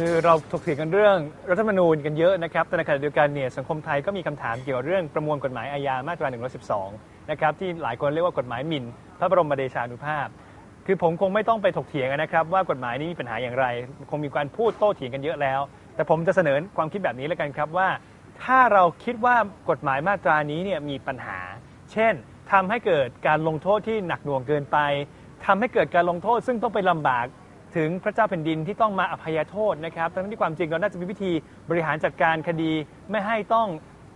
คือเราถกเถียงกันเรื่องรัฐธรรมนูญกันเยอะนะครับ แต่ในขณะเดียวกันเนี่ยสังคมไทยก็มีคำถามเกี่ยวกับเรื่องประมวลกฎหมายอาญามาตรา 112 นะครับที่หลายคนเรียกว่ากฎหมายหมิ่น พระบรมเดชานุภาพ คือผมคงไม่ต้องไปถกเถียงนะครับ ว่ากฎหมายนี้มีปัญหาอย่างไร คงมีการพูดโต้เถียงกันเยอะแล้ว แต่ผมจะเสนอความคิดแบบนี้แล้วกันครับว่า ถ้าเราคิดว่ากฎหมายมาตรานี้เนี่ยมีปัญหา เช่นทำให้เกิดการลงโทษที่หนักหน่วงเกินไปทำให้เกิดการลงโทษซึ่งต้องไปลำบาก ถึงพระเจ้าแผ่นดินที่ต้องมาอภัยโทษนะครับทั้งที่ความจริงเราน่าจะมีวิธีบริหารจัดการคดีไม่ให้ต้อง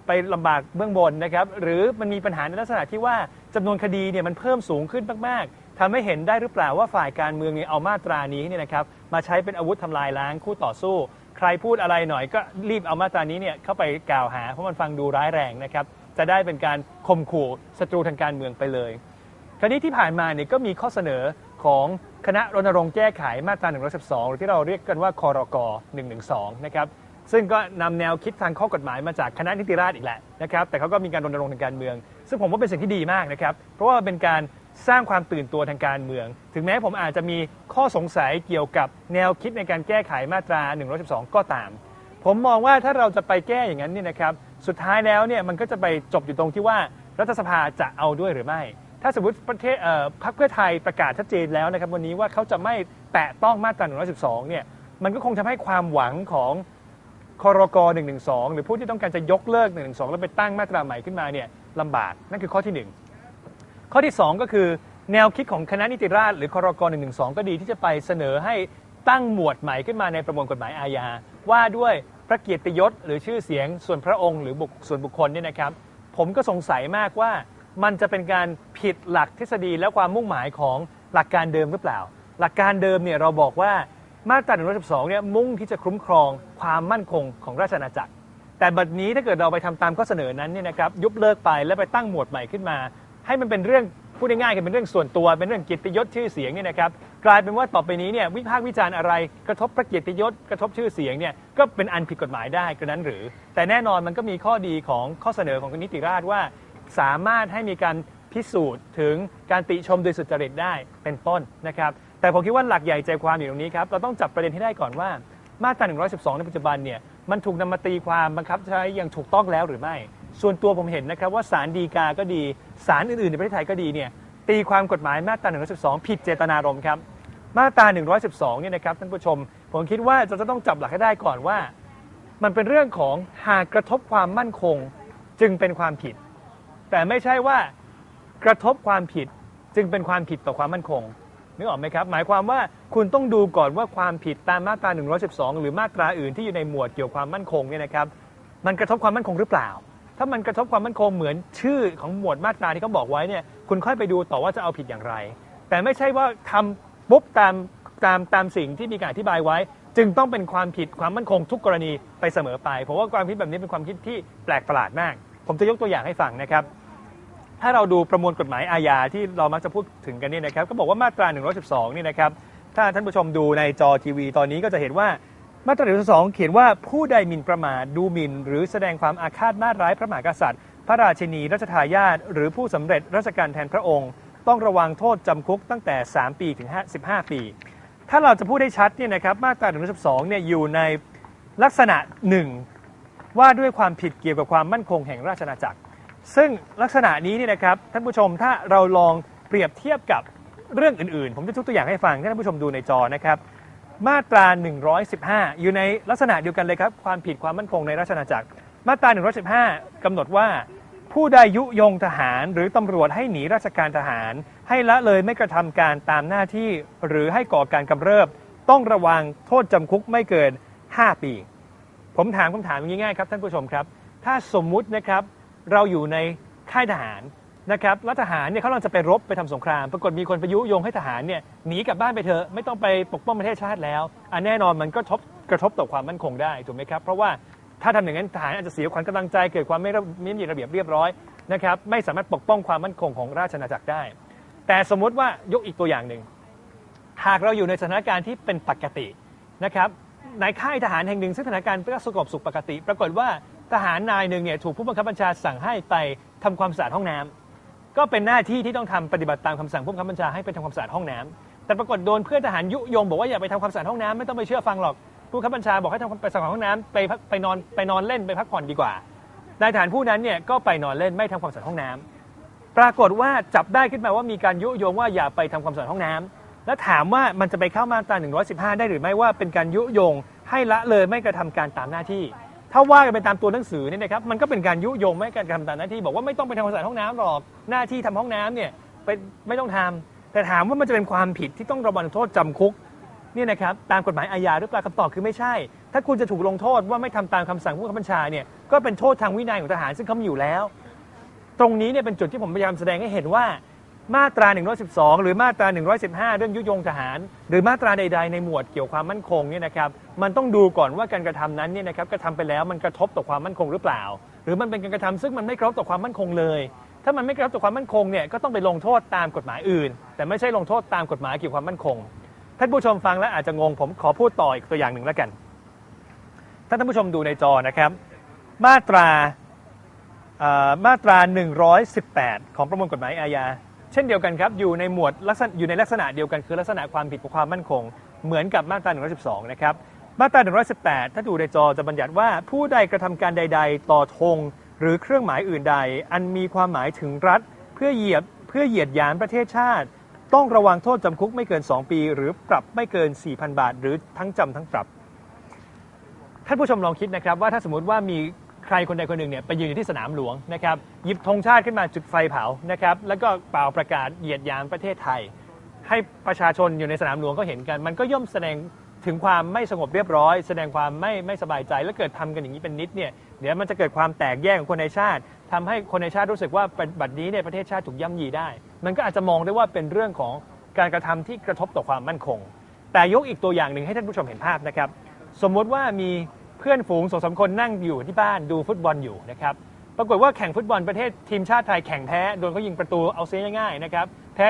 ไปลำบากเบื้องบนนะครับ หรือมันมีปัญหาในลักษณะที่ว่าจำนวนคดีเนี่ยมันเพิ่มสูงขึ้นมากๆทำให้เห็นได้หรือเปล่าว่าฝ่ายการเมืองเนี่ยเอามาตรานี้เนี่ยนะครับมาใช้เป็นอาวุธทำลายล้างคู่ต่อสู้ ใครพูดอะไรหน่อยก็รีบเอามาตรานี้เนี่ยเข้าไปกล่าวหาเพราะมันฟังดูร้ายแรงนะครับจะได้เป็นการข่มขู่ศัตรูทางการเมืองไปเลย คราวนี้ที่ผ่านมาเนี่ยก็มีข้อเสนอ ของคณะรณรงค์แก้ไขมาตรา 112 หรือที่เราเรียกกันว่าคอรก112 นะครับซึ่งก็นำแนวคิดทางข้อกฎหมายมาจากคณะนิติราษฎร์อีกแหละนะครับ แต่เขาก็มีการรณรงค์ทางการเมือง ซึ่งผมว่าเป็นสิ่งที่ดีมากนะครับ เพราะว่าเป็นการสร้างความตื่นตัวทางการเมือง ถึงแม้ผมอาจจะมีข้อสงสัยเกี่ยวกับแนวคิดในการแก้ไขมาตรา 112 ก็ตาม ผมมองว่าถ้าเราจะไปแก้อย่างนั้นเนี่ยนะครับ สุดท้ายแล้วเนี่ยมันก็จะไปจบอยู่ตรงที่ว่ารัฐสภาจะเอาด้วยหรือไม่ ถ้าสมมติประเทศเพรรคเพื่อไทยประกาศชัดเจนแล้วนะครับวันนี้ว่าเขาจะไม่แตะต้องมาตรา112เนี่ยมันก็คงทำให้ความหวังของคอรก112 หรือผู้ที่ต้องการจะยกเลิก 112 แล้วไปตั้งมาตราใหม่ขึ้นมาเนี่ยลำบากนั่นคือข้อที่ 1 ข้อที่ 2 ก็คือแนวคิดของคณะนิติราษฎร์หรือครก112 ก็ดีที่จะไปเสนอให้ตั้งหมวดใหม่ขึ้นมาในประมวลกฎหมายอาญาว่าด้วยพระเกียรติยศหรือชื่อเสียงส่วนพระองค์หรือส่วนบุคคลเนี่ยนะครับ ผมก็สงสัยมากว่า มันจะเป็นการผิดหลักทฤษฎีและความมุ่งหมายของหลักการเดิมหรือเปล่า หลักการเดิมเนี่ยเราบอกว่ามาตรา112เนี่ยมุ่งที่จะคุ้มครองความมั่นคงของราชอาณาจักร แต่บัดนี้ถ้าเกิดเราไปทำตามข้อเสนอนั้นเนี่ยนะครับยุบเลิกไปแล้วไปตั้งหมวดใหม่ขึ้นมา ให้มันเป็นเรื่องพูดง่ายๆกันเป็นเรื่องส่วนตัวเป็นเรื่องเกียรติยศชื่อเสียงเนี่ยนะครับกลายเป็นว่าต่อไปนี้เนี่ยวิพากษ์วิจารณ์อะไร กระทบพระเกียรติยศกระทบชื่อเสียงเนี่ยก็เป็นอันผิดกฎหมายได้กระนั้นหรือ แต่แน่นอนมันก็มีข้อดีของข้อเสนอของนิติราษฎร์ว่า สามารถให้มีการพิสูจน์ถึงการติชมโดยสุจริตได้เป็นต้นนะครับ แต่ผมคิดว่าหลักใหญ่ใจความอยู่ตรงนี้ครับ เราต้องจับประเด็นให้ได้ก่อนว่า มาตรา 112 ในปัจจุบันเนี่ย มันถูกนำมาตีความบังคับใช้อย่างถูกต้องแล้วหรือไม่ ส่วนตัวผมเห็นนะครับว่าศาลฎีกาก็ดีศาลอื่นๆในประเทศไทยก็ดีเนี่ยตีความกฎหมายมาตรา 112 ผิดเจตนารมณ์ครับ มาตรา 112 เนี่ยนะครับท่านผู้ชม ผมคิดว่าเราจะต้องจับหลักให้ได้ก่อนว่า มันเป็นเรื่องของหากกระทบความมั่นคงจึงเป็นความผิด แต่ไม่ใช่ว่ากระทบความผิดจึงเป็นความผิดต่อความมั่นคงนึกออกไหมครับ หมายความว่าคุณต้องดูก่อนว่าความผิดตามมาตรา 112 หรือมาตราอื่นที่อยู่ในหมวดเกี่ยวความมั่นคงเนี่ยนะครับ มันกระทบความมั่นคงหรือเปล่า ถ้ามันกระทบความมั่นคงเหมือนชื่อของหมวดมาตราที่เขาบอกไว้เนี่ยคุณค่อยไปดูต่อว่าจะเอาผิดอย่างไร แต่ไม่ใช่ว่าทำปุ๊บตามตามตามสิ่งที่มีการอธิบายไว้ จึงต้องเป็นความผิดความมั่นคงทุกกรณีไปเสมอไปเพราะว่าความคิดแบบนี้เป็นความคิดที่แปลกประหลาดมาก ผมจะยกตัวอย่างให้ฟังนะครับ ถ้าเราดูประมวลกฎหมายอาญาที่เรามักจะพูดถึงกันเนี่ยนะครับก็บอกว่ามาตรา 112 นี่นะครับถ้าท่านผู้ชมดูในจอทีวีตอนนี้ก็จะเห็นว่ามาตรา 112 เขียนว่าผู้ใดหมิ่นประมาทดูหมิ่น หรือแสดงความอาฆาตมาร้ายพระมหากษัตริย์ พระราชินีรัชทายาทหรือผู้สำเร็จราชการแทนพระองค์ ต้องระวังโทษจำคุกตั้งแต่ 3 ปีถึง 15 ปี ถ้าเราจะพูดได้ชัดเนี่ยนะครับมาตรา 112 เนี่ยอยู่ในลักษณะหนึ่งว่าด้วยความผิดเกี่ยวกับความมั่นคงแห่งราชอาณาจักร ซึ่งลักษณะนี้เนี่ยนะครับท่านผู้ชมถ้าเราลองเปรียบเทียบกับเรื่องอื่นๆ ผมจะยกตัวอย่างให้ฟังให้ท่านผู้ชมดูในจอนะครับมาตรา 115 อยู่ในลักษณะเดียวกันเลยครับ ความผิดความมั่นคงในราชอาณาจักร มาตรา 115กำหนดว่า ผู้ใดยุยงทหารหรือตำรวจให้หนีราชการทหาร ให้ละเลยไม่กระทำการตามหน้าที่ หรือให้ก่อการกำเริบ ต้องระวังโทษจำคุกไม่เกิน 5 ปี ผมถามคำถามง่ายๆครับท่านผู้ชมครับ ถ้าสมมุตินะครับ เราอยู่ในค่ายทหารนะครับแล้วทหารเนี่ยเขากำลังจะไปรบไปทำสงคราม ปรากฏมีคนไปยุยงให้ทหารเนี่ยหนีกลับบ้านไปเถอะไม่ต้องไปปกป้องประเทศชาติแล้วอันแน่นอนมันก็ทบกระทบต่อความมั่นคงได้ถูกไหมครับเพราะว่าถ้าทำอย่างนั้นทหารอาจจะเสียขวัญกำลังใจเกิดความไม่ระไม่มีระเบียบเรียบร้อยนะครับไม่สามารถปกป้องความมั่นคงของราชอาณาจักรได้ แต่สมมุติว่ายกอีกตัวอย่างหนึ่งหากเราอยู่ในสถานการณ์ที่เป็นปกตินะครับในค่ายทหารแห่งหนึ่งซึ่งสถานการณ์ก็สงบสุขปกติ ปรากฏว่า ทหารนายหนึ่งเนี่ยถูกผู้บังคับบัญชาสั่งให้ไปทำความสะอาดห้องน้ำก็เป็นหน้าที่ที่ต้องทำปฏิบัติตามคำสั่งผู้บังคับบัญชาให้ไปทำความสะอาดห้องน้ำแต่ปรากฏโดนเพื่อนทหารยุยงบอกว่าอย่าไปทำความสะอาดห้องน้ำไม่ต้องไปเชื่อฟังหรอกผู้ขังคับบัญชาบอกให้ทำไปสั่งห้องน้ำไปพักไปนอนไปนอนเล่นไปพักผ่อนดีกว่านายทหารผู้นั้นเนี่ยก็ไปนอนเล่นไม่ทำความสะอาดห้องน้ำ ปรากฏว่าจับได้ขึ้นมาว่ามีการยุยงว่าอย่าไปทำความสะอาดห้องน้ำแล้วถามว่ามันจะไปเข้ามาตรา115 ได้หรือไม่ว่าเป็นการยุยงให้ละเลยไม่กระทำการตามหน้าที่ ถ้าว่ากันไปตามตัวหนังสือเนี่ยนะครับมันก็เป็นการยุยงไม่การกรทำตามหน้าที่บอกว่าไม่ต้องไปทำความสะอาดห้องน้ำหรอกหน้าที่ทำห้องน้ำเนี่ยไปไม่ต้องทำแต่ถามว่ามันจะเป็นความผิดที่ต้องระวังโทษจำคุกเนี่ยนะครับตามกฎหมายอาญาหรือเปล่าคำตอบคือไม่ใช่ ถ้าคุณจะถูกลงโทษว่าไม่ทำตามคำสั่งผู้บังคับบัญชาเนี่ยก็เป็นโทษทางวินัยของทหารซึ่งเขามีอยู่แล้ว ตรงนี้เนี่ยเป็นจุดที่ผมพยายามแสดงให้เห็นว่า มาตรา 112 หรือมาตรา 115 เรื่องยุยงทหาร หรือมาตราใด ๆ ในหมวดเกี่ยวความมั่นคงเนี่ยนะครับมันต้องดูก่อนว่าการกระทำนั้นเนี่ยนะครับกระทำไปแล้วมันกระทบต่อความมั่นคงหรือเปล่า หรือมันเป็นการกระทำซึ่งมันไม่กระทบต่อความมั่นคงเลย ถ้ามันไม่กระทบต่อความมั่นคงเนี่ยก็ต้องไปลงโทษตามกฎหมายอื่น แต่ไม่ใช่ลงโทษตามกฎหมายเกี่ยวกับความมั่นคงท่านผู้ชมฟังแล้วอาจจะงงผมขอพูดต่ออีกตัวอย่างหนึ่งแล้วกันถ้าท่านผู้ชมดูในจอนะครับ มาตราเอ่อมาตรา 118 ของประมวลกฎหมายอาญา เช่นเดียวกันครับอยู่ในหมวดลักษณะอยู่ในลักษณะเดียวกันคือลักษณะความผิดกับความมั่นคง เหมือนกับมาตรา 112 นะครับมาตรา 118 ถ้าดูในจอจะบัญญัติว่าผู้ใดกระทำการใด ๆ ต่อธงหรือเครื่องหมายอื่นใด อันมีความหมายถึงรัฐ เพื่อเหยียบเพื่อเหยียดหยามประเทศชาติ ต้องระวังโทษจำคุกไม่เกิน 2 ปี หรือปรับไม่เกิน 4,000 บาท หรือทั้งจำทั้งปรับ ท่านผู้ชมลองคิดนะครับว่าถ้าสมมติว่ามี ใครคนใดคนหนึ่งเนี่ยไปยืนอยู่ที่สนามหลวงนะครับหยิบธงชาติขึ้นมาจุดไฟเผานะครับแล้วก็เป่าประกาศเหยียดหยามประเทศไทย ให้ประชาชนอยู่ในสนามหลวงก็เห็นกัน มันก็ย่อมแสดงถึงความไม่สงบเรียบร้อย แสดงความไม่ไม่สบายใจ แล้วเกิดทำกันอย่างนี้เป็นนิดเนี่ยเดี๋ยวมันจะเกิดความแตกแยกของคนในชาติทำให้คนในชาติรู้สึกว่าบัดนี้เนี่ยประเทศชาติถูกย่ำยีได้ มันก็อาจจะมองได้ว่าเป็นเรื่องของการกระทำที่กระทบต่อความมั่นคง แต่ยกอีกตัวอย่างหนึ่งให้ท่านผู้ชมเห็นภาพนะครับสมมติว่ามี เพื่อนฝูงสองสามคนนั่งอยู่ที่บ้านดูฟุตบอลอยู่นะครับปรากฏว่าแข่งฟุตบอลประเทศทีมชาติไทยแข่งแพ้โดนเขายิงประตูเอาเสียง่ายๆนะครับแพ้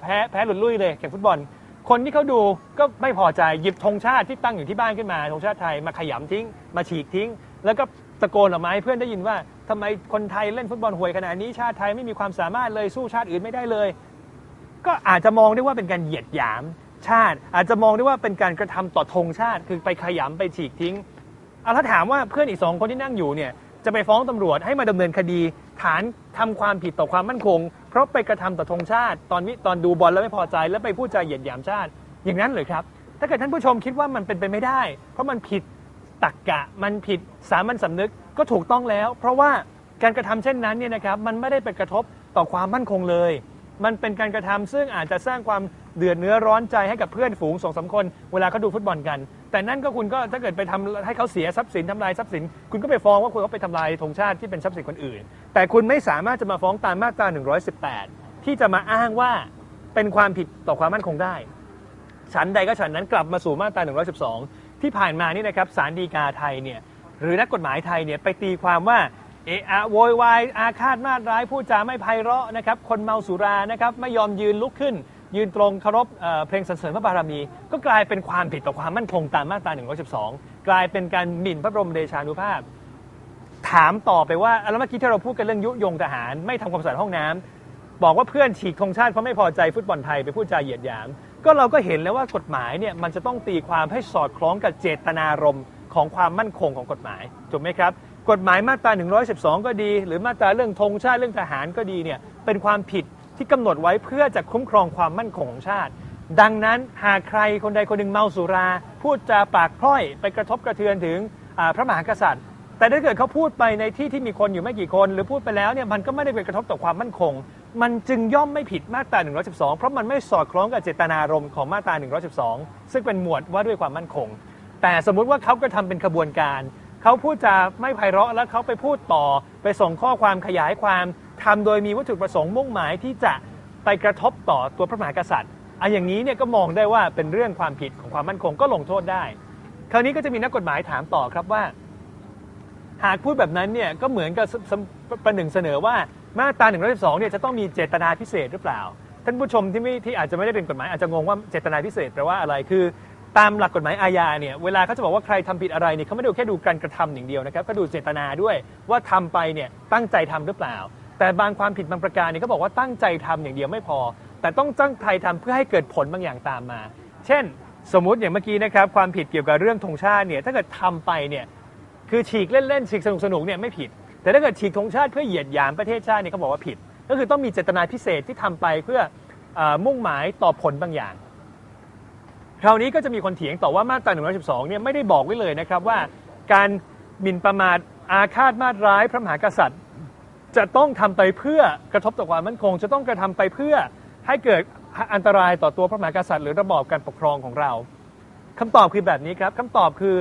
แพ้แพ้หลุดลุ่ยเลยแข่งฟุตบอล คนที่เขาดูก็ไม่พอใจหยิบธงชาติที่ตั้งอยู่ที่บ้านขึ้นมาธงชาติไทยมาขยำทิ้ง มาฉีกทิ้ง แล้วก็ตะโกนออกมาให้เพื่อนได้ยินว่าทำไมคนไทยเล่นฟุตบอลห่วยขนาดนี้ชาติไทยไม่มีความสามารถเลยสู้ชาติอื่นไม่ได้เลย ก็อาจจะมองได้ว่าเป็นการเหยียดหยามชาติ อาจจะมองได้ว่าเป็นการกระทำต่อธงชาติ คือไปขยำไปฉีกทิ้ง เอาถ้าถามว่าเพื่อนอีกสองคนที่นั่งอยู่เนี่ยจะไปฟ้องตำรวจให้มาดำเนินคดี ฐานทำความผิดต่อความมั่นคง เพราะไปกระทำต่อธงชาติ ตอนนี้ตอนดูบอลแล้วไม่พอใจ แล้วไปพูดจาเหยียดหยามชาติ อย่างนั้นเลยครับ ถ้าเกิดท่านผู้ชมคิดว่ามันเป็นไปไม่ได้ เพราะมันผิดตักกะมันผิดสามัญสำนึกก็ถูกต้องแล้ว เพราะว่าการกระทำเช่นนั้นเนี่ยนะครับมันไม่ได้ไปกระทบต่อความมั่นคงเลย มันเป็นการกระทำซึ่งอาจจะสร้างความ เดือดเนื้อร้อนใจให้กับเพื่อนฝูงสองสามคน เวลาเขาดูฟุตบอลกัน แต่นั่นก็คุณก็ถ้าเกิดไปทำให้เขาเสียทรัพย์สินทำลายทรัพย์สิน คุณก็ไปฟ้องว่าคุณเขาไปทำลายธงชาติที่เป็นทรัพย์สินคนอื่น แต่คุณไม่สามารถจะมาฟ้องตามมาตรา 118 ที่จะมาอ้างว่าเป็นความผิดต่อความมั่นคงได้ ฉันใดก็ฉันนั้นกลับมาสู่มาตรา 112 ที่ผ่านมานี่นะครับสารดีกาไทยเนี่ยหรือนักกฎหมายไทยเนี่ยไปตีความว่าเอะอะโวยวายอาฆาตมาตร้ายพูดจาไม่ไพเราะนะครับคนเมาสุรานะครับไม่ยอมยืนลุกขึ้น ยืนตรงเคารพเพลงสรรเสริญพระบารมี ก็กลายเป็นความผิดต่อความมั่นคงตามมาตรา 112 กลายเป็นการหมิ่นพระบรมเดชานุภาพ ถามต่อไปว่าแล้วเมื่อกี้ที่เราพูดกันเรื่องยุยงทหาร ไม่ทำความสะอาดห้องน้ำบอกว่าเพื่อนฉีกธงชาติเพราะไม่พอใจฟุตบอลไทยไปพูดจาเหยียดหยาม ก็เราก็เห็นแล้วว่ากฎหมายเนี่ยมันจะต้องตีความให้สอดคล้องกับเจตนารมณ์ของความมั่นคงของกฎหมายถูกไหมครับกฎหมายมาตรา 112 ก็ดี หรือมาตราเรื่องธงชาติเรื่องทหารก็ดีเนี่ยเป็นความผิด ที่กำหนดไว้เพื่อจะคุ้มครองความมั่นคงของชาติ ดังนั้นหากใครคนใดคนหนึ่งเมาสุรา พูดจาปากพร่อยไปกระทบกระเทือนถึงพระมหากษัตริย์ แต่ถ้าเกิดเขาพูดไปในที่ที่มีคนอยู่ไม่กี่คน หรือพูดไปแล้วเนี่ยมันก็ไม่ได้ไปกระทบต่อความมั่นคง มันจึงย่อมไม่ผิดมาตรา 112 เพราะมันไม่สอดคล้องกับเจตนารมณ์ของมาตรา 112 ซึ่งเป็นหมวดว่าด้วยความมั่นคง แต่สมมุติว่าเขาก็ทำเป็นขบวนการเขาพูดจาไม่ไพเราะแล้วเขาไปพูดต่อไปส่งข้อความขยายความ ทำโดยมีวัตถุประสงค์มุ่งหมายที่จะไปกระทบต่อตัวพระมหากษัตริย์อันอย่างนี้เนี่ยก็มองได้ว่าเป็นเรื่องความผิดของความมั่นคงก็ลงโทษได้ คราวนี้ก็จะมีนักกฎหมายถามต่อครับว่า หากพูดแบบนั้นเนี่ยก็เหมือนกับประหนึ่งเสนอว่ามาตรา1 1 2เนี่ยจะต้องมีเจตนาพิเศษหรือเปล่า ท่านผู้ชมที่ไม่ที่อาจจะไม่ได้เป็นกฎหมายอาจจะงงว่าเจตนาพิเศษแปลว่าอะไรคือตามหลักกฎหมายอาญาเนี่ยเวลาเขาจะบอกว่าใครทำผิดอะไรเนี่ยเขาไม่ได้แค่ดูการกระทำอย่างเดียวนะครับก็ดูเจตนาด้วยว่าทำไปเนี่ยตั้งใจทำหรือเปล่า แต่บางความผิดบางประการเนี่ยเขาบอกว่าตั้งใจทำอย่างเดียวไม่พอ แต่ต้องตั้งใจทำเพื่อให้เกิดผลบางอย่างตามมา เช่น สมมุติอย่างเมื่อกี้นะครับความผิดเกี่ยวกับเรื่องธงชาติเนี่ยถ้าเกิดทำไปเนี่ยคือฉีกเล่นๆฉีกสนุกๆเนี่ยไม่ผิด แต่ถ้าเกิดฉีกธงชาติเพื่อเหยียดหยามประเทศชาติเนี่ยเขาบอกว่าผิด ก็คือต้องมีเจตนาพิเศษที่ทำไปเพื่อออมุ่งหมายต่อผลบางอย่างคราวนี้ก็จะมีคนเถียงต่อว่ามาตรา112เนี่ยไม่ได้บอกไว้เลยนะครับว่า การหมิ่นประมาทอาฆาตมาตร้ายพระมหากษัตริย์ จะต้องทำไปเพื่อกระทบต่อความมั่นคง จะต้องกระทำไปเพื่อให้เกิดอันตรายต่อตัวพระมหากษัตริย์หรือระบอบการปกครองของเราคำตอบคือแบบนี้ครับคำตอบคือ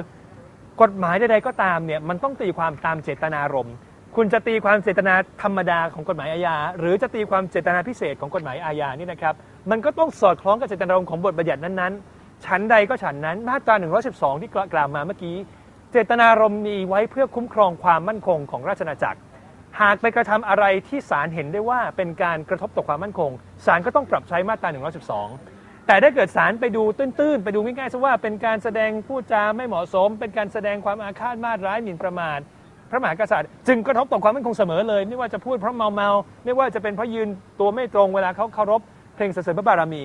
กฎหมายใดๆก็ตามเนี่ยมันต้องตีความตามเจตนารมณ์คุณจะตีความเจตนาธรรมดาของกฎหมายอาญาหรือจะตีความเจตนาพิเศษของกฎหมายอาญานี่นะครับ มันก็ต้องสอดคล้องกับเจตนารมณ์ของบทบัญญัตินั้นๆ ชั้นใดก็ชั้นนั้นมาตรา 112 ที่กล่าวมาเมื่อกี้ เจตนารมณ์มีไว้เพื่อคุ้มครองความมั่นคงของราชอาณาจักร หากไปกระทำอะไรที่ศาลเห็นได้ว่าเป็นการกระทบต่อความมั่นคงศาลก็ต้องปรับใช้มาตรา 112 แต่ถ้าเกิดศาลไปดูตื้นๆ ไปดูง่ายๆซะว่าเป็นการแสดงพูดจาไม่เหมาะสม เป็นการแสดงความอาฆาตมาตร้ายหมิ่นประมาทพระมหากษัตริย์จึงกระทบต่อความมั่นคงเสมอเลย ไม่ว่าจะพูดเพราะเมาเมาๆไม่ว่าจะเป็นเพราะยืนตัวไม่ตรงเวลาเขาเคารพเพลงสรรเสริญพระบารมี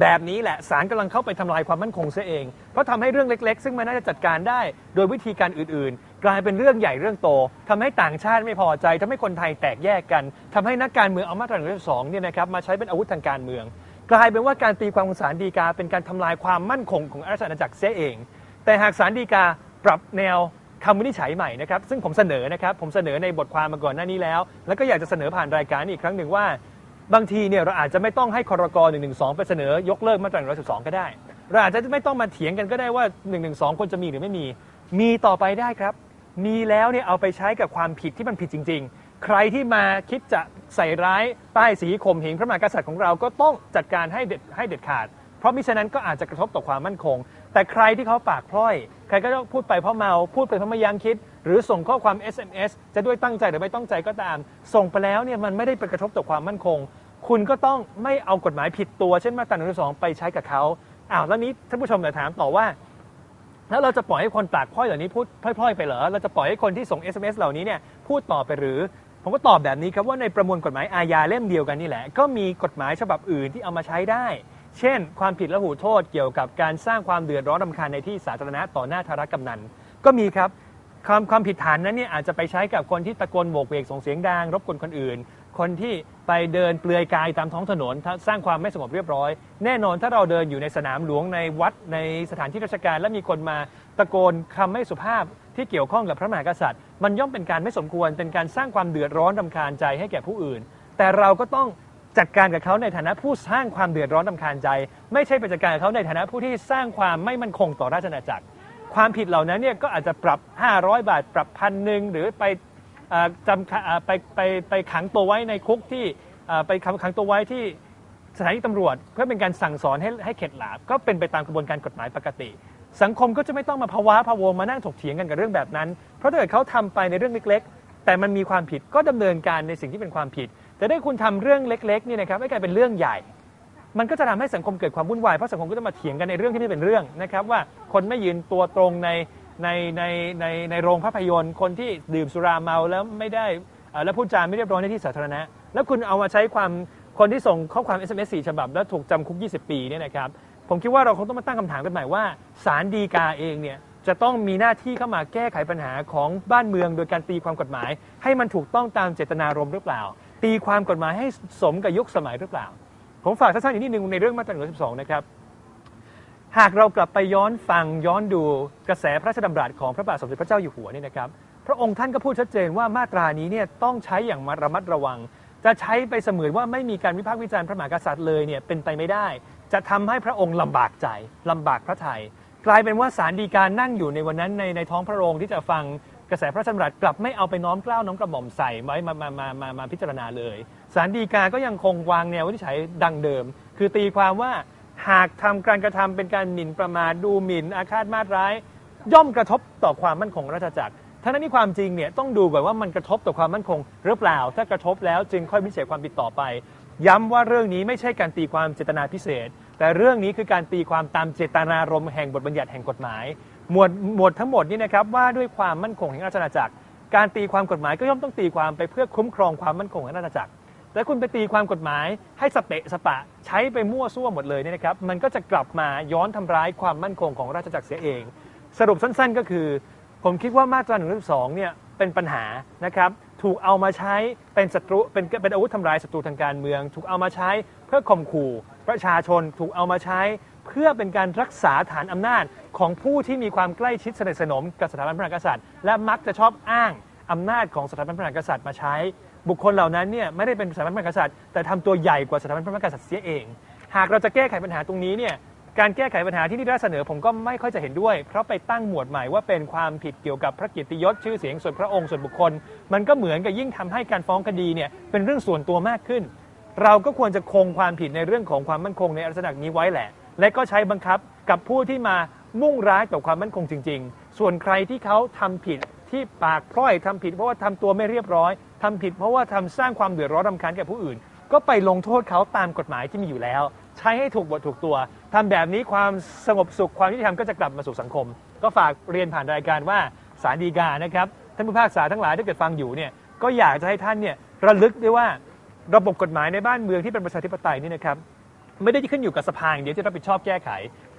แบบนี้แหละศาลกำลังเข้าไปทำลายความมั่นคงเสียเอง เพราะทำให้เรื่องเล็กๆ ซึ่งมันน่าจะจัดการได้ โดยวิธีการอื่นๆ กลายเป็นเรื่องใหญ่เรื่องโตทำให้ต่างชาติไม่พอใจทำให้คนไทยแตกแยกกันทำให้นักการเมืองเอามาตรา1นึเนี่ยนะครับมาใช้เป็นอาวุธทางการเมือง กลายเป็นว่าการตีความของศาลฎีกาเป็นการทำลายความมั่นคงของราชอาณาจักรเสียเอง แต่หากศาลฎีกาปรับแนวคำวินิจฉัยใหม่นะครับซึ่งผมเสนอนะครับผมเสนอในบทความมาก่อนหน้านี้แล้ว แล้วก็อยากจะเสนอผ่านรายการอีกครั้งหนึ่งว่า บางทีเนี่ยเราอาจจะไม่ต้องให้คอรก1นึไปเสนอยกเลิกมาตรา112 ก็ได้ เราอาจจะไม่ต้องมาเถียงกันก็ได้ว่า1นึควรจะมีหรือไม่มี มีต่อไปได้ครับ มีแล้วเนี่ยเอาไปใช้กับความผิดที่มันผิดจริง ๆ ใครที่มาคิดจะใส่ร้ายป้ายสีข่มเหงพระมหากษัตริย์ของเราก็ต้องจัดการให้เด็ดให้เด็ดขาด เพราะมิฉะนั้นก็อาจจะกระทบต่อความมั่นคง แต่ใครที่เขาปากพร่อย ใครก็ต้องพูดไปเพราะเมา พูดไปเพราะไม่ยังคิด หรือส่งข้อความ SMS จะด้วยตั้งใจหรือไม่ตั้งใจก็ตาม ส่งไปแล้วเนี่ยมันไม่ได้ไปกระทบต่อความมั่นคง คุณก็ต้องไม่เอากฎหมายผิดตัวเช่นมาตรา1นึไปใช้กับเขาอ้าวแล้วนี้ท่านผู้ชมจะถามต่อว่า แล้วเราจะปล่อยให้คนปากพร่อยเหล่านี้พูดพร่อยๆไปเหรอเราจะปล่อยให้คนที่ส่ง SMS เหล่านี้เนี่ยพูดต่อไปหรือผมก็ตอบแบบนี้ครับว่าในประมวลกฎหมายอาญาเล่มเดียวกันนี่แหละ ก็มีกฎหมายฉบับอื่นที่เอามาใช้ได้ เช่น ความผิดละหูโทษเกี่ยวกับการสร้างความเดือดร้อนรำคาญในที่สาธารณะต่อหน้าธารกำนัน ก็มีครับความความผิดฐานนั้นเนี่ยอาจจะไปใช้กับคนที่ตะโกนโบกเวกส่งเสียงดังรบกวนคนอื่น คนที่ไปเดินเปลือยกายตามท้องถนนสร้างความไม่สงบเรียบร้อย แน่นอนถ้าเราเดินอยู่ในสนามหลวงในวัดในสถานที่ราชการ และมีคนมาตะโกนคำไม่สุภาพที่เกี่ยวข้องกับพระมหากษัตริย์ มันย่อมเป็นการไม่สมควรเป็นการสร้างความเดือดร้อนรำคาญใจให้แก่ผู้อื่น แต่เราก็ต้องจัดการกับเขาในฐานะผู้สร้างความเดือดร้อนรำคาญใจ ไม่ใช่ไปจัดการกับเขาในฐานะผู้ที่สร้างความไม่มั่นคงต่อราชอาณาจักร ความผิดเหล่านั้นเนี่ยก็อาจจะปรับ 500 บาท ปรับพันหนึ่งหรือไป จำไปไปไปขังตัวไว้ในคุกที่ไปขังตัวไว้ที่สถานีตำรวจ เพื่อเป็นการสั่งสอนให้ให้เข็ดหลาบก็เป็นไปตามกระบวนการกฎหมายปกติ สังคมก็จะไม่ต้องมาภาวะพะวงมานั่งถกเถียงกันกับเรื่องแบบนั้น เพราะถ้าเกิดเขาทำไปในเรื่องเล็ก ๆ แต่มันมีความผิดก็ดำเนินการในสิ่งที่เป็นความผิด แต่ถ้าคุณทำเรื่องเล็กๆนี่นะครับให้กลายเป็นเรื่องใหญ่ มันก็จะทำให้สังคมเกิดความวุ่นวายเพราะสังคมก็จะมาเถียงกันในเรื่องที่ไม่เป็นเรื่องนะครับว่าคนไม่ยืนตัวตรงใน ในในในในโรงภาพยนตร์คนที่ดื่มสุราเมาแล้วไม่ได้อ่อแล้วพูดจาไม่เรียบร้อยในที่สาธารณะ แล้วคุณเอามาใช้ความคนที่ส่งข้อความ SMS 4ฉบับ แล้วถูกจำคุก 20 ปีเนี่ยนะครับผมคิดว่าเราคงต้องมาตั้งคำถามกันใหม่ว่าศาลฎีกาเองเนี่ยจะต้องมีหน้าที่เข้ามาแก้ไขปัญหาของบ้านเมือง โดยการตีความกฎหมาย ให้มันถูกต้องตามเจตนารมณ์หรือเปล่า ตีความกฎหมายให้สมกับยุคสมัยหรือเปล่า ผมฝากสั้นๆอีกนิดนึงในเรื่องมาตรา112 นะครับ หากเรากลับไปย้อนฟังย้อนดูกระแสพระราชดำรัสของพระบาทสมเด็จพระเจ้าอยู่หัวเนี่ยนะครับ พระองค์ท่านก็พูดชัดเจนว่ามาตรานี้เนี่ยต้องใช้อย่างระมัดระวัง จะใช้ไปเสมือนว่าไม่มีการวิพากษ์วิจารณ์พระมหากษัตริย์เลยเนี่ยเป็นไปไม่ได้ จะทำให้พระองค์ลำบากใจลำบากพระทัยกลายเป็นว่าสารดีการนั่งอยู่ในวันนั้นในในท้องพระโรงที่จะฟังกระแสพระราชดำรัสกลับไม่เอาไปน้อมเกล้าวน้อมกระหม่อมใส่ไว้มามามามามาพิจารณาเลยสารดีกาก็ยังคงวางแนววินิจฉัยดังเดิม คือตีความว่า หากทำการกระทำเป็นการหมิ่นประมาทดูหมิ่นอาฆาตมาตร้าย ย่อมกระทบต่อความมั่นคงราชจักรทั้งนั้นที่ความจริงเนี่ยต้องดูก่อนว่ามันกระทบต่อความมั่นคงหรือเปล่า ถ้ากระทบแล้วจึงค่อยวินิจัยความผิดต่อไป ย้ำว่าเรื่องนี้ไม่ใช่การตีความเจตนาพิเศษ แต่เรื่องนี้คือการตีความตามเจตนารมณ์แห่งบทบัญญัติแห่งกฎหมาย หมวดหมวดทั้งหมดนี้นะครับว่าด้วยความมั่นคงแห่งราชอาณาจักร การตีความกฎหมายก็ย่อมต้องตีความไปเพื่อคุ้มครองความมั่นคงแห่งราชอาณาจักร แล้วคุณไปตีความกฎหมายให้สเปะสปะ ใช้ไปมั่วซั่วหมดเลยเนี่ยนะครับ มันก็จะกลับมาย้อนทำร้ายความมั่นคงของราชจักรเสียเอง สรุปสั้นๆ ก็คือ ผมคิดว่ามาตรา1นึเนี่ยเป็นปัญหานะครับถูกเอามาใช้เป็นศัตรูเป็นเป็นอาวุธทำลายศัตรูทางการเมือง ถูกเอามาใช้เพื่อข่มขู่ประชาชนถูกเอามาใช้เพื่อเป็นการรักษาฐานอำนาจของผู้ที่มีความใกล้ชิดสนิทสนมกับสถาบันพระมหากษัตริย์ และมักจะชอบอ้างอำนาจของสถาบันพระมหากษัตริย์มาใช้ บุคคลเหล่านั้นเนี่ยไม่ได้เป็นสถาบันพระมหากษัตริย์แต่ทำตัวใหญ่กว่าสถาบันพระมหากษัตริย์เสียเอง หากเราจะแก้ไขปัญหาตรงนี้เนี่ยการแก้ไขปัญหาที่นิด้เสนอผมก็ไม่ค่อยจะเห็นด้วย เพราะไปตั้งหมวดใหม่ว่าเป็นความผิดเกี่ยวกับพระเกียรติยศชื่อเสียงส่วนพระองค์ส่วนบุคคล มันก็เหมือนกับยิ่งทำให้การฟ้องคดีเนี่ยเป็นเรื่องส่วนตัวมากขึ้น เราก็ควรจะคงความผิดในเรื่องของความมั่นคงในลักษณะนี้ไว้แหละ และก็ใช้บังคับกับผู้ที่มามุ่งร้ายต่อความมั่นคงจริง ๆ ส่วนใครที่เขาทำผิด ที่ปากพร่อยทำผิด เพราะว่าทำตัวไม่เรียบร้อยทำผิด เพราะว่าทำสร้างความเดือดร้อนรำคาญแก่ผู้อื่น ก็ไปลงโทษเขาตามกฎหมายที่มีอยู่แล้ว ใช้ให้ถูกบทถูกตัวทำแบบนี้ความสงบสุขความยุติธรรมก็จะกลับมาสู่สังคม ก็ฝากเรียนผ่านรายการว่าสารดีกานะครับท่านผู้พิพากษาทั้งหลายถ้าเกิดฟังอยู่เนี่ยก็อยากจะให้ท่านเนี่ยระลึกด้วยว่าระบบกฎหมายในบ้านเมืองที่เป็นประชาธิปไตยนี่นะครับ ไม่ได้ขึ้นอยู่กับสภาอย่างเดียวที่รับผิดชอบแก้ไข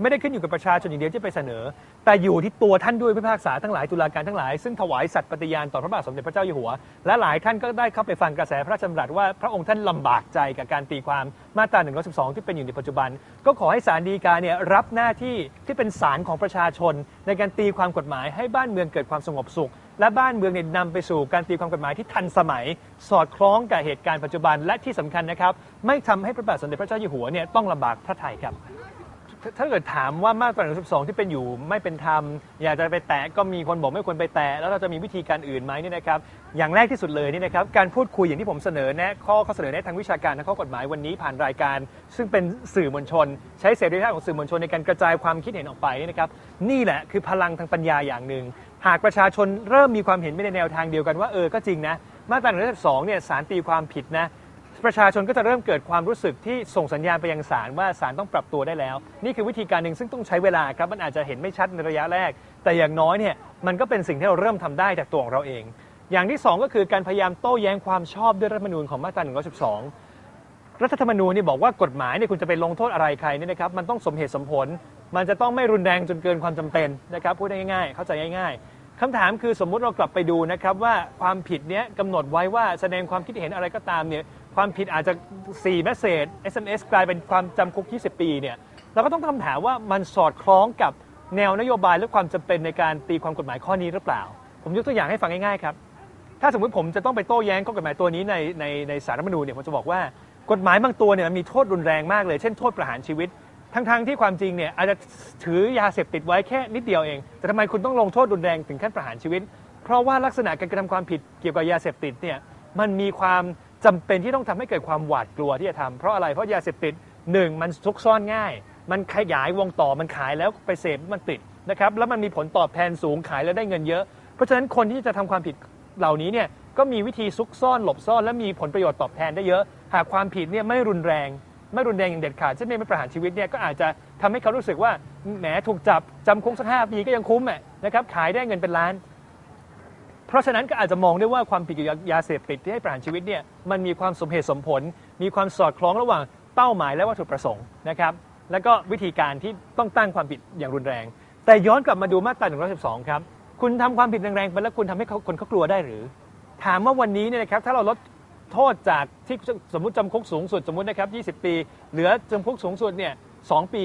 ไม่ได้ขึ้นอยู่กับประชาชนอย่างเดียวที่ไปเสนอ แต่อยู่ที่ตัวท่านด้วยพิพากษาทั้งหลายตุลาการทั้งหลาย ซึ่งถวายสัตย์ปฏิญาณต่อพระบาทสมเด็จพระเจ้าอยู่หัว และหลายท่านก็ได้เข้าไปฟังกระแสพระราชดำรัสว่าพระองค์ท่านลำบากใจกับการตีความมาตรา 112 ที่เป็นอยู่ในปัจจุบัน ก็ขอให้ศาลฎีกาเนี่ยรับหน้าที่ที่เป็นศาลของประชาชน ในการตีความกฎหมายให้บ้านเมืองเกิดความสงบสุข และบ้านเมืองเนี่ยนำไปสู่การตีความกฎหมายที่ทันสมัย สอดคล้องกับเหตุการณ์ปัจจุบันและที่สำคัญนะครับ ไม่ทำให้พระบาทสมเด็จพระเจ้าอยู่หัวเนี่ยต้องลำบากพระไทยครับถ้าเกิดถามว่ามาตรา112 ที่เป็นอยู่ไม่เป็นธรรม อยากจะไปแตะก็มีคนบอกไม่ควรไปแตะ แล้วเราจะมีวิธีการอื่นไหมเนี่ยนะครับ อย่างแรกที่สุดเลยนี่นะครับ การพูดคุยอย่างที่ผมเสนอแนะข้อข้อเสนอแนะทางวิชาการและข้อกฎหมายวันนี้ผ่านรายการ ซึ่งเป็นสื่อมวลชน ใช้เสรีภาพของสื่อมวลชนในการกระจายความคิดเห็นออกไปนี่นะครับ นี่แหละคือพลังทางปัญญาอย่างหนึ่ง หากประชาชนเริ่มมีความเห็นไม่ในแนวทางเดียวกันว่าเออก็จริงนะ มาตรา112เนี่ยสารตีความผิดนะ ประชาชนก็จะเริ่มเกิดความรู้สึกที่ส่งสัญญาณไปยังศาลว่าศาลต้องปรับตัวได้แล้ว นี่คือวิธีการหนึ่งซึ่งต้องใช้เวลาครับมันอาจจะเห็นไม่ชัดในระยะแรก แต่อย่างน้อยเนี่ยมันก็เป็นสิ่งที่เราเริ่มทำได้จากตัวของเราเอง อย่างที่สองก็คือการพยายามโต้แย้งความชอบด้วยรัฐธรรมนูญของมาตรา112 รัฐธรรมนูญนี่บอกว่ากฎหมายเนี่ยคุณจะไปลงโทษอะไรใครเนี่ยนะครับมันต้องสมเหตุสมผล มันจะต้องไม่รุนแรงจนเกินความจำเป็นนะครับพูดง่ายๆ เข้าใจง่ายๆ คำถามคือสมมุติเรากลับไปดูนะครับว่าความผิดเนี้ยกำหนดไว้ว่าแสดงความคิดเห็นอะไรก็ตามเนี่ยความผิดอาจจะ4 message SMS กลายเป็นความจำคุก 20 ปีเนี่ยเราก็ต้องคำถามว่ามันสอดคล้องกับแนวนโยบายและความจำเป็นในการตีความกฎหมายข้อนี้หรือเปล่า ผมยกตัวอย่างให้ฟังง่ายๆครับ ถ้าสมมติผมจะต้องไปโต้แย้งข้อกฎหมายตัวนี้ในในในสารรัฐมนูญเนี่ยผมจะบอกว่ากฎหมายบางตัวเนี่ยมันมีโทษรุนแรงมากเลย เช่นโทษประหารชีวิต ทั้งๆที่ความจริงเนี่ยอาจจะถือยาเสพติดไว้แค่นิดเดียวเอง แต่ทำไมคุณต้องลงโทษรุนแรงถึงขั้นประหารชีวิต เพราะว่าลักษณะการกระทำความผิดเกี่ยวกับยาเสพติดเนี่ยมันมีความจำเป็นที่ต้องทำให้เกิดความหวาดกลัวที่จะทำเพราะอะไรเพราะยาเสพติดหนึ่งมันซุกซ่อนง่าย มันขยายวงต่อมันขายแล้วไปเสพมันติดนะครับแล้วมันมีผลตอบแทนสูงขายแล้วได้เงินเยอะ เพราะฉะนั้นคนที่จะทำความผิดเหล่านี้เนี่ยก็มีวิธีซุกซ่อนหลบซ่อน และมีผลประโยชน์ตอบแทนได้เยอะ หากความผิดเนี่ยไม่รุนแรง ไม่รุนแรงอย่างเด็ดขาดเช่นไม่ประหารชีวิตเนี่ยก็อาจจะทำให้เขารู้สึกว่าแหมถูกจับจำคุกสักห้าปีก็ยังคุ้มอะนะครับขายได้เงินเป็นล้าน เพราะฉะนั้นก็อาจจะมองได้ว่าความผิดเกี่ยวกับยาเสพติดที่ให้ประหารชีวิตเนี่ยมันมีความสมเหตุสมผล มีความสอดคล้องระหว่างเป้าหมายและวัตถุประสงค์นะครับแล้วก็วิธีการที่ต้องตั้งความผิดอย่างรุนแรง แต่ย้อนกลับมาดูมาตรา112 ครับ คุณทำความผิดแรงๆไปแล้วคุณทำให้คนเขากลัวได้หรือ ถามว่าวันนี้เนี่ยนะครับถ้าเราลด โทษจากที่สมมติจำคุกสูงสุดสมมตินะครับ20 ปี เหลือจำคุกสูงสุดเนี่ยสปี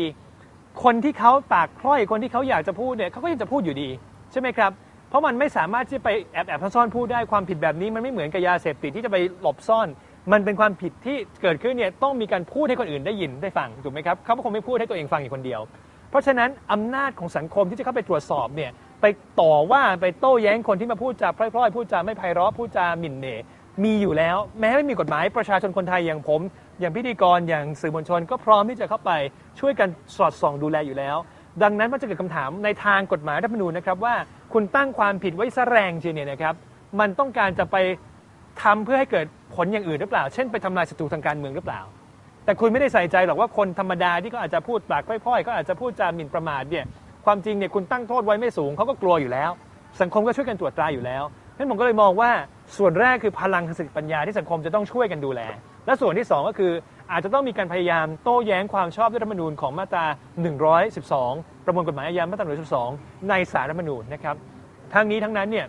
คนที่เขาปากพร่อยคนที่เขาอยากจะพูดเนี่ยเขาก็ยังจะพูดอยู่ดี ใช่ไหมครับ เพราะมันไม่สามารถที่ไปแอบแอบซ่อนพูดได้ความผิดแบบนี้มันไม่เหมือนกับยาเสพติดที่จะไปหลบซ่อน มันเป็นความผิดที่เกิดขึ้นเนี่ยต้องมีการพูดให้คนอื่นได้ยินได้ฟังถูกไหมครับเขาคงไม่พูดให้ตัวเองฟังอยู่คนเดียว เพราะฉะนั้นอำนาจของสังคมที่จะเข้าไปตรวจสอบเนี่ยไปต่อว่าไปโต้แย้งคนที่มาพูดจาพร่อยๆพูดจาไม่ไพเราะพูดจาหมิ่นเหม่ มีอยู่แล้ว แม้ไม่มีกฎหมายประชาชนคนไทยอย่างผม อย่างพิธีกรอย่างสื่อมวลชน ก็พร้อมที่จะเข้าไปช่วยกันสอดส่องดูแลอยู่แล้ว ดังนั้นมันจะเกิดคำถามในทางกฎหมายรัฐธรรมนูญนะครับว่าคุณตั้งความผิดไว้ซะแรงเชียวเนี่ยนะครับมันต้องการจะไปทำเพื่อให้เกิดผลอย่างอื่นหรือเปล่า เช่นไปทำลายศัตรูทางการเมืองหรือเปล่า แต่คุณไม่ได้ใส่ใจหรอกว่าคนธรรมดาที่ก็อาจจะพูดปากพร่อยๆก็อาจจะพูดจาหมิ่นประมาทเนี่ยความจริงเนี่ยคุณตั้งโทษไว้ไม่สูงเขาก็กลัวอยู่แล้ว สังคมก็ช่วยกันตรวจตราอยู่แล้วนั้นผมก็เลยมองว่า ส่วนแรกคือพลังทางสติปัญญาที่สังคมจะต้องช่วยกันดูแล และส่วนที่ 2 ก็คืออาจจะต้องมีการพยายามโต้แย้งความชอบด้วยรัฐธรรมนูญของมาตรา 112 ประมวลกฎหมายอาญามาตรา 112 ในสารรัฐธรรมนูญนะครับทั้งนี้ทั้งนั้นเนี่ย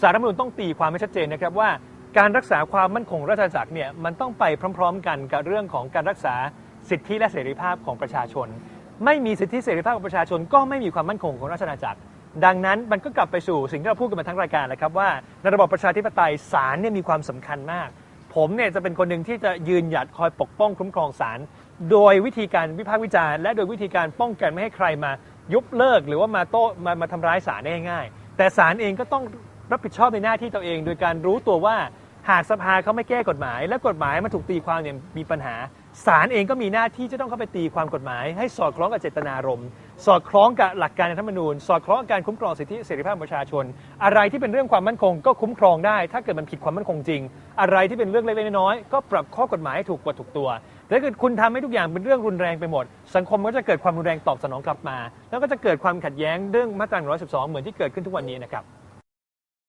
สารรัฐธรรมนูญต้องตีความให้ชัดเจนนะครับว่าการรักษาความมั่นคงราชอาณาจักรเนี่ยมันต้องไปพร้อม ๆ กันกับเรื่องของการรักษาสิทธิและเสรีภาพของประชาชน ไม่มีสิทธิเสรีภาพของประชาชน ก็ไม่มีความมั่นคงของราชอาณาจักร ดังนั้นมันก็กลับไปสู่สิ่งที่เราพูดกันมาทั้งรายการแหละครับว่าในระบบประชาธิปไตยศาลเนี่ยมีความสำคัญมาก ผมเนี่ยจะเป็นคนหนึ่งที่จะยืนหยัดคอยปกป้องคุ้มครองศาลโดยวิธีการวิพากษ์วิจารณ์และโดยวิธีการป้องกันไม่ให้ใครมายุบเลิก หรือว่ามาโต้มามาทำร้ายศาลได้ง่ายแต่ศาลเองก็ต้องรับผิดชอบในหน้าที่ตัวเอง โดยการรู้ตัวว่าหากสภาเขาไม่แก้กฎหมาย และกฎหมายมันถูกตีความเนี่ยมีปัญหาศาลเองก็มีหน้าที่จะต้องเข้าไปตีความกฎหมาย ให้สอดคล้องกับเจตนารมณ์ สอดคล้องกับหลักการในรัฐธรรมนูญ สอดคล้องกับการคุ้มครองสิทธิเสรีภาพประชาชน อะไรที่เป็นเรื่องความมั่นคงก็คุ้มครองได้ ถ้าเกิดมันผิดความมั่นคงจริง อะไรที่เป็นเรื่องเล็กๆน้อยๆก็ปรับข้อกฎหมายให้ถูกกฎถูกตัวแต่ถ้าเกิดคุณทำให้ทุกอย่างเป็นเรื่องรุนแรงไปหมด สังคมก็จะเกิดความรุนแรงตอบสนองกลับมา แล้วก็จะเกิดความขัดแย้งเรื่องมาตรา112 เหมือนที่เกิดขึ้นทุกวันนี้นะครับ